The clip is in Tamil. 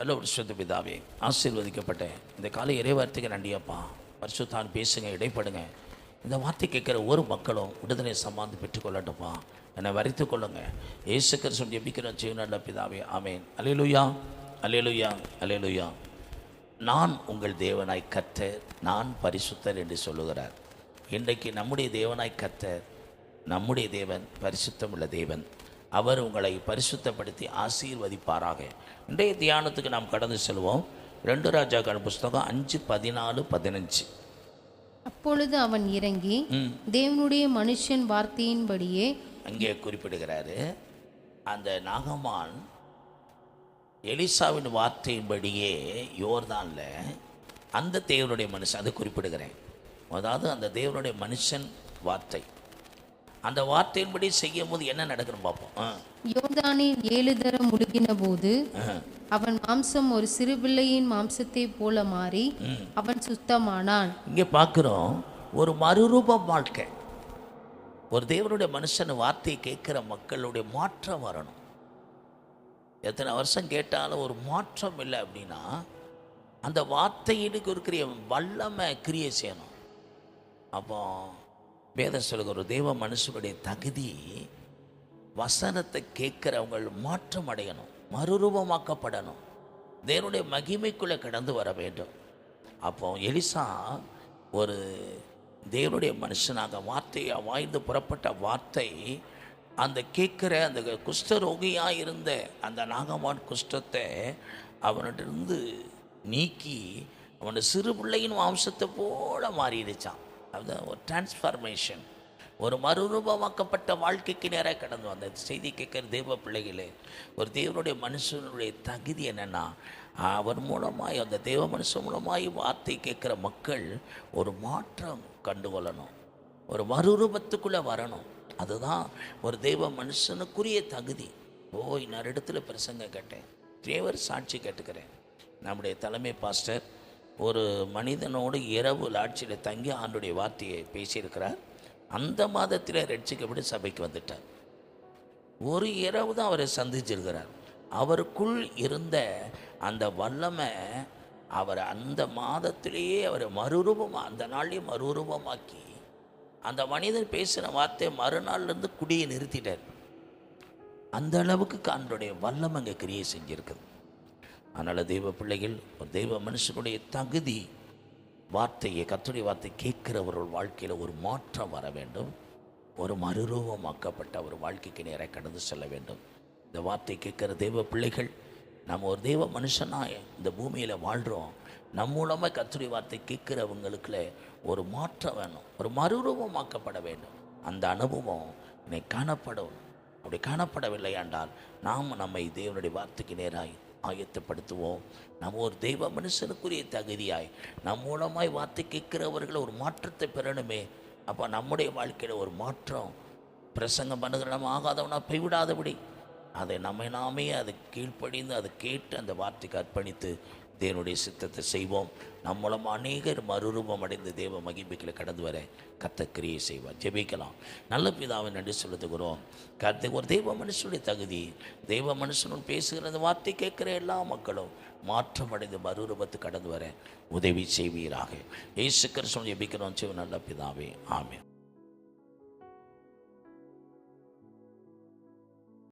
நல்ல ஒரு பிதாவே ஆசீர்வதிக்கப்பட்டேன் இந்த காலை இறைவார்த்தைக்கு நன்றியப்பா. பரிசுத்தான் பேசுங்க இடைப்படுங்க. இந்த வார்த்தை கேட்குற ஒரு மக்களும் விடுதலை சம்பாந்து பெற்றுக்கொள்ளட்டும்ப்பா. என்னை வரைத்து கொள்ளுங்க. ஏசு கிறிஸ்துவன் ஜெபிக்கிற ஜீவனல்ல பிதாவே ஆமேன். அலையலுயா அலையலுயா அலையலுயா நான் உங்கள் தேவனாய் கத்தர் நான் பரிசுத்தர் என்று சொல்லுகிறார். இன்றைக்கு நம்முடைய தேவனாய் கத்தர் நம்முடைய தேவன் பரிசுத்தம் உள்ள தேவன். அவர் உங்களை பரிசுத்தப்படுத்தி ஆசீர்வதிப்பாராக. இன்றைய தியானத்துக்கு நாம் கடந்து செல்வோம். ரெண்டு ராஜாக்கள் புஸ்தகம் அஞ்சு பதினாலு பதினஞ்சு. அப்பொழுது அவன் இறங்கி. தேவனுடைய மனுஷன் வார்த்தையின்படியே அங்கே குறிப்பிடுகிறாரு அந்த நாகமான் எலிசாவின் வார்த்தையின்படியே யோர்தான்ல அந்த தேவனுடைய மனுஷன் அதை குறிப்பிடுகிறேன். அதாவது அந்த தேவனுடைய மனுஷன் வார்த்தை. அந்த வார்த்தையின்படி செய்யும் போது என்ன நடக்கணும் பார்ப்போம். ஆ, யோர்தானில் ஏழு தரம் முழுகின போது அவன் மாம்சம் ஒரு சிறு பிள்ளையின் மாம்சத்தை போல மாறி. அவன் சுத்தமானான். இங்கே பார்க்குறோம் ஒரு மறுரூப வாழ்க்கை. ஒரு தேவனுடைய மனுஷன் வார்த்தையை கேட்குற மக்களுடைய மாற்றம் வரணும். எத்தனை வருஷம் கேட்டாலும் ஒரு மாற்றம் இல்லை அப்படின்னா அந்த வார்த்தையினுக்கு இருக்கிற வல்லமை கிரியை செய்யணும். அப்போ வேதம் சொல்லுகிற ஒரு தேவ மனுஷனுடைய தகுதி வசனத்தை கேட்குறவங்கள் மாற்றம் அடையணும் மறுரூபமாக்கப்படணும். தேவனுடைய மகிமைக்குள்ளே கடந்து வர வேண்டும். அப்போ எலிசா ஒரு தேவனுடைய மனுஷனாக வார்த்தையை வாய்ந்து புறப்பட்ட வார்த்தை அந்த கேட்குற அந்த குஷ்டரோகியாக இருந்த அந்த நாகமான் குஷ்டத்தை அவனிட்டிருந்து நீக்கி அவனை சிறு பிள்ளையின் வம்சத்தை போல மாறிடுச்சான் அதுதான் ஒரு டிரான்ஸ்ஃபர்மேஷன் ஒரு மறுரூபமாக்கப்பட்ட வாழ்க்கைக்கு நேராக கடந்து வந்த செய்தி கேட்குற தெய்வ பிள்ளைகளே ஒரு தேவனுடைய மனுஷனுடைய தகுதி என்னென்னா அவர் மூலமாய் அந்த தெய்வ மனுஷன் மூலமாய் வார்த்தை கேட்குற மக்கள் ஒரு மாற்றம் கண்டுகொள்ளணும். ஒரு மறுரூபத்துக்குள்ளே வரணும். அதுதான் ஒரு தெய்வ மனுஷனுக்குரிய தகுதி. ஓ இன்னொரு இடத்துல பிரசங்க கேட்டேன். தேவர் சாட்சி கேட்டுக்கிறேன். நம்முடைய தலைமை பாஸ்டர் ஒரு மனிதனோடு இரவு லாட்சியில் தங்கி ஆண்டுடைய வார்த்தையை பேசியிருக்கிறார். அந்த மாதத்தில் ரட்சிக்கப்பட்டு சபைக்கு வந்துட்டார். ஒரு இரவு தான் அவரை சந்திச்சிருக்கிறார். அவருக்குள் இருந்த அந்த வல்லமை அவர் அந்த மாதத்திலேயே அவர் மறுரூபமாக அந்த நாள்லேயே மறுரூபமாக்கி அந்த மனிதர் பேசின வார்த்தையை மறுநாள்லேருந்து குடியை நிறுத்திட்டார். அந்த அளவுக்கு காண்டோடைய வல்லமை அங்கே கிரியை செஞ்சிருக்குது. அதனால் தெய்வ பிள்ளைகள் ஒரு தெய்வ மனுஷனுடைய தகுதி வார்த்தையை கத்துடைய வார்த்தை கேட்கிறவர்கள் வாழ்க்கையில் ஒரு மாற்றம் வர வேண்டும். ஒரு மறுரூபமாக்கப்பட்ட ஒரு வாழ்க்கைக்கு நேராக கடந்து செல்ல வேண்டும். இந்த வார்த்தை கேட்குற தெய்வ பிள்ளைகள் நம்ம ஒரு தெய்வ மனுஷனாக இந்த பூமியில் வாழ்கிறோம் நம் மூலமாக கத்துடைய வார்த்தை கேட்குறவங்களுக்குள்ள ஒரு மாற்றம் வேணும். ஒரு மறுரூபமாக்கப்பட வேண்டும். அந்த அனுபவம் இன்னைக்கு காணப்படும். அப்படி காணப்படவில்லை என்றால் நாம் நம்மை தேவனுடைய வார்த்தைக்கு நேராக ஆயத்தப்படுத்துவோம். நம்ம ஒரு தெய்வ மனுஷனுக்குரிய தகுதியாய் நம் மூலமாய் வார்த்தை கேட்கிறவர்கள் ஒரு மாற்றத்தை பெறணுமே. அப்போ நம்முடைய வாழ்க்கையில் ஒரு மாற்றம் பிரசங்கம் பண்ணுகிற நம்ம ஆகாதவனா போய்விடாதபடி. அதை நம்மை நாமே அதை கீழ்ப்படிந்து அதை கேட்டு அந்த வார்த்தைக்கு அர்ப்பணித்து தேவனுடைய சித்தத்தை செய்வோம். நம் அநேகர் மறுரூபம் அடைந்து தேவ மகிமைகளை கடந்து வர கத்த கிரியை செய்வார். ஜெபிக்கலாம். நல்ல பிதாவை நன்றி செலுத்துகிறோம். கத்த ஒரு தெய்வ மனுஷனுடைய தகுதி. தெய்வ மனுஷனும் பேசுகிற அந்த வார்த்தை கேட்குற எல்லா மக்களும் மாற்றம் அடைந்து மறுரூபத்து கடந்து வர உதவி செய்வீராக. இயேசு கிருஷ்ணன் ஜெபிக்கிறோம். சிவ நல்ல பிதாவே. ஆமே